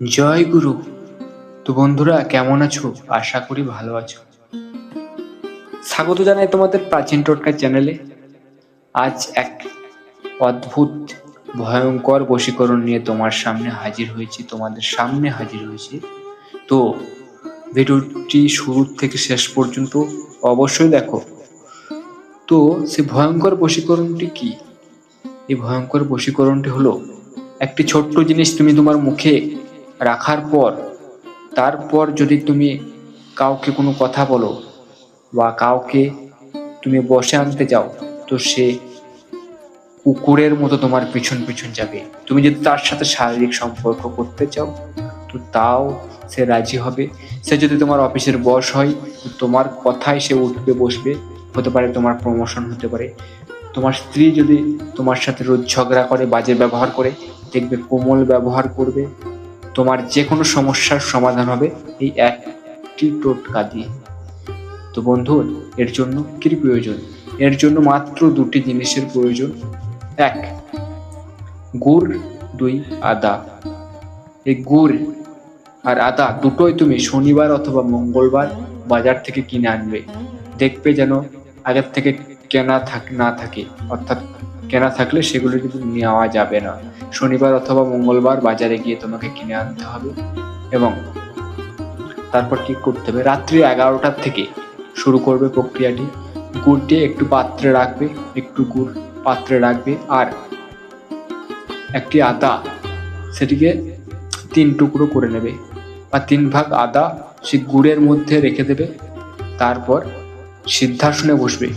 জয় গুরু। তো বন্ধুরা, কেমন আছো? আশা করি ভালো আছো। স্বাগত জানাই তোমাদের প্রাচীন টোটকা চ্যানেলে। আজ এক অদ্ভুত, ভয়ঙ্কর বশীকরণ নিয়ে তোমার সামনে হাজির হয়েছি, তোমাদের সামনে হাজির হয়েছি। তো ভিডিওটি শুরু থেকে শেষ পর্যন্ত অবশ্যই দেখো। তো সে ভয়ঙ্কর বশীকরণটি কি? এই ভয়ঙ্কর বশীকরণটি হলো একটি ছোট্ট জিনিস তুমি তোমার মুখে রাখার পর, তারপর যদি তুমি কাউকে কোনো কথা বলো বা কাউকে তুমি বসে আনতে যাও, তো সে কুকুরের মতো তোমার পিছন পিছন যাবে। তুমি যদি তার সাথে শারীরিক সম্পর্ক করতে চাও, তো তাও সে রাজি হবে। সে যদি তোমার অফিসের বস হয়, তো তোমার কথায় সে উঠবে, বসবে। হতে পারে তোমার প্রমোশন হতে পারে। তোমার স্ত্রী যদি তোমার সাথে রোজ ঝগড়া করে, বাজে ব্যবহার করে, দেখবে কোমল ব্যবহার করবে। তোমার যে কোনো সমস্যার সমাধান হবে এই একটি টোটকা দিয়ে। তো বন্ধু, এর জন্য কি প্রয়োজন? এর জন্য মাত্র দুটি জিনিসের প্রয়োজন। এক, গুড়, দুই, আদা। এই গুড় আর আদা দুটোই তুমি শনিবার অথবা মঙ্গলবার বাজার থেকে কিনে আনবে। দেখবে যেন আগের থেকে কেনা থাক, না থাকে। অর্থাৎ কেনা থাকলে সেগুলো কিন্তু নেওয়া যাবে না। শনিবার অথবা মঙ্গলবার বাজারে গিয়ে তোমাকে কিনে আনতে হবে এবং তারপর কি করতে হবে? রাত্রি এগারোটার থেকে শুরু করবে প্রক্রিয়াটি। গুড়টি একটু পাত্রে রাখবে, একটু গুড় পাত্রে রাখবে আর একটি আদা সেটিকে তিন টুকরো করে নেবে বা তিন ভাগ আদা সে গুড়ের মধ্যে রেখে দেবে। তারপর সিদ্ধাসনে বসবে।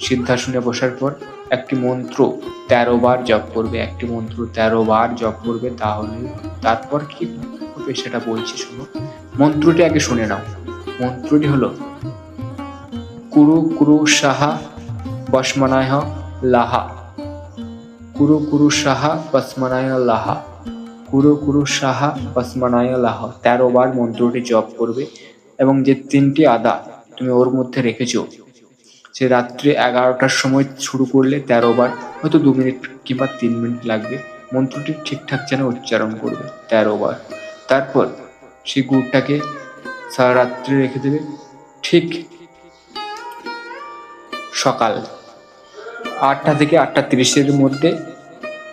সিদ্ধাসনে বসার পর একটি মন্ত্র তেরো বার জপ করবে, একটি মন্ত্র তেরো বার জপ করবে, তাহলে তারপর কি হবে সেটা বলছি, শোনো। মন্ত্রটি আগে শুনে নাও। মন্ত্রটি হলো, কুরু কুরু সাহা বসমানায় লাহা। কুরু কুরু সাহা বসমানায় লাহা। কুরু কুরু সাহা বসমানায় লাহা। তেরো বার মন্ত্রটি জপ করবে এবং যে তিনটি আদা তুমি ওর মধ্যে রেখেছো সে রাত্রি এগারোটার সময় শুরু করলে তেরো বার হয়তো দু মিনিট কিংবা তিন মিনিট লাগবে। মন্ত্রটি ঠিকঠাক যেন উচ্চারণ করবে তেরো বার তারপর সেই গুড়টাকে সারা রাত্রে রেখে দেবে, ঠিক সকাল আটটা থেকে আটটা তিরিশের মধ্যে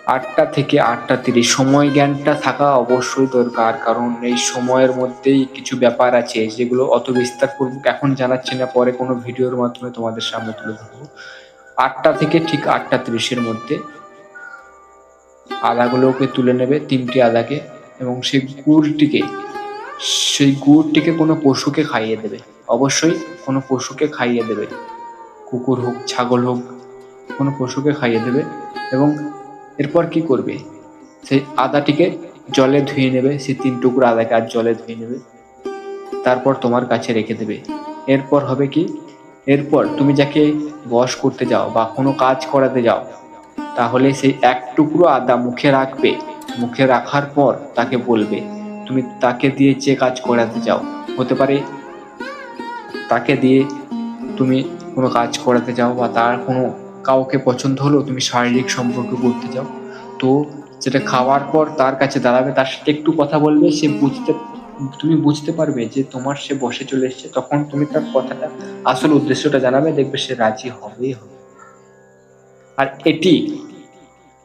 আটটা থেকে আটটা তিরিশ। সময় জ্ঞানটা থাকা অবশ্যই দরকার, কারণ এই সময়ের মধ্যেই কিছু ব্যাপার আছে যেগুলো অত বিস্তারপূর্বক এখন জানাচ্ছি না, পরে কোনো ভিডিওর মাধ্যমে তোমাদের সামনে তুলে ধরবো। আটটা থেকে ঠিক আটটা তিরিশের মধ্যে আদাগুলোকে তুলে নেবে, তিনটি আদাকে এবং সেই গুড়টিকে সেই গুড়টিকে কোনো পশুকে খাইয়ে দেবে। অবশ্যই কোনো পশুকে খাইয়ে দেবে। কুকুর হোক, ছাগল হোক, কোনো পশুকে খাইয়ে দেবে, এবং এরপর কি করবে? সেই আদাটিকে জলে ধুয়ে নেবে সেই তিন টুকরো আদাকে আর জলে ধুয়ে নেবে। তারপর তোমার কাছে রেখে দেবে। এরপর হবে কি? এরপর তুমি যাকে বস করতে যাও বা কোনো কাজ করাতে যাও, তাহলে সেই এক টুকরো আদা মুখে রাখবে। মুখে রাখার পর তাকে বলবে, তুমি তাকে দিয়ে যে কাজ করাতে যাও, হতে পারে তাকে দিয়ে তুমি কোনো কাজ করাতে যাও বা তার কোনো কাউকে পছন্দ হলো তুমি শারীরিক সম্পর্ক করতে যাও তো সেটা খাওয়ার পর তার কাছে দাঁড়াবে, তার সাথে একটু কথা বলবে, সে বুঝতে, তুমি বুঝতে পারবে যে তোমার সে বসে চলে এসছে, তখন তুমি তার কথাটা, আসল উদ্দেশ্যটা জানাবে, দেখবে সে রাজি হবেই হবে। আর এটি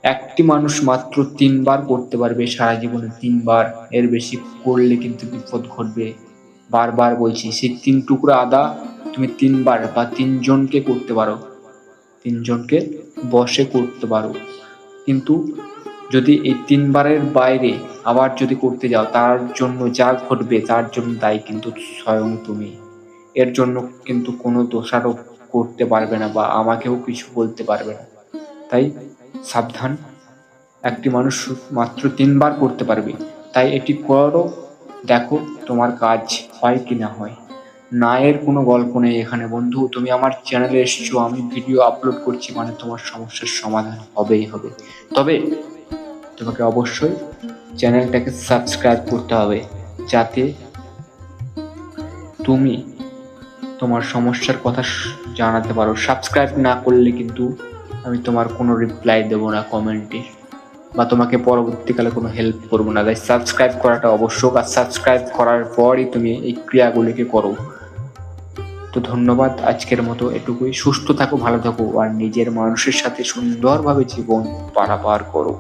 একটি মানুষ মাত্র তিনবার করতে পারবে, সারা জীবনে তিনবার, এর বেশি করলে কিন্তু বিপদ ঘটবে। বারবার বলছি, সেই তিন টুকরো আদা তুমি তিনবার বা তিনজনকে করতে পারো। তিনজনকে বসে করতে পারো। কিন্তু যদি এই তিনবারের বাইরে আবার যদি করতে যাও, তার জন্য যা ঘটবে, তার জন্য দায়ী কিন্তু স্বয়ং তুমি। এর জন্য কিন্তু কোনো দোষারোপ করতে পারবে না বা আমাকেও কিছু বলতে পারবে না। তাই সাবধান। একটি মানুষ মাত্র তিনবার করতে পারবে। তাই এটি করো, দেখো তোমার কাজ হয় কি না হয়। না এর কোনো গল্প নেই এখানে, বন্ধু। তুমি আমার চ্যানেলে এসেছ, আমি ভিডিও আপলোড করছি মানে তোমার সমস্যার সমাধান হবেই হবে। তবে তোমাকে অবশ্যই চ্যানেলটাকে সাবস্ক্রাইব করতে হবে, যাতে তুমি তোমার সমস্যার কথা জানাতে পারো। সাবস্ক্রাইব না করলে কিন্তু আমি তোমার কোনো রিপ্লাই দেবো না কমেন্টে বা তোমাকে পরবর্তীকালে কোনো হেল্প করব না। তাই সাবস্ক্রাইব করাটা আবশ্যক, আর সাবস্ক্রাইব করার পরই তুমি এই ক্রিয়াগুলিকে করো। তো ধন্যবাদ। আজকের মতো এটুকুই। সুস্থ থাকো, ভালো থাকো, আর নিজের মানুষের সাথে সুন্দরভাবে জীবন পারাপার করো।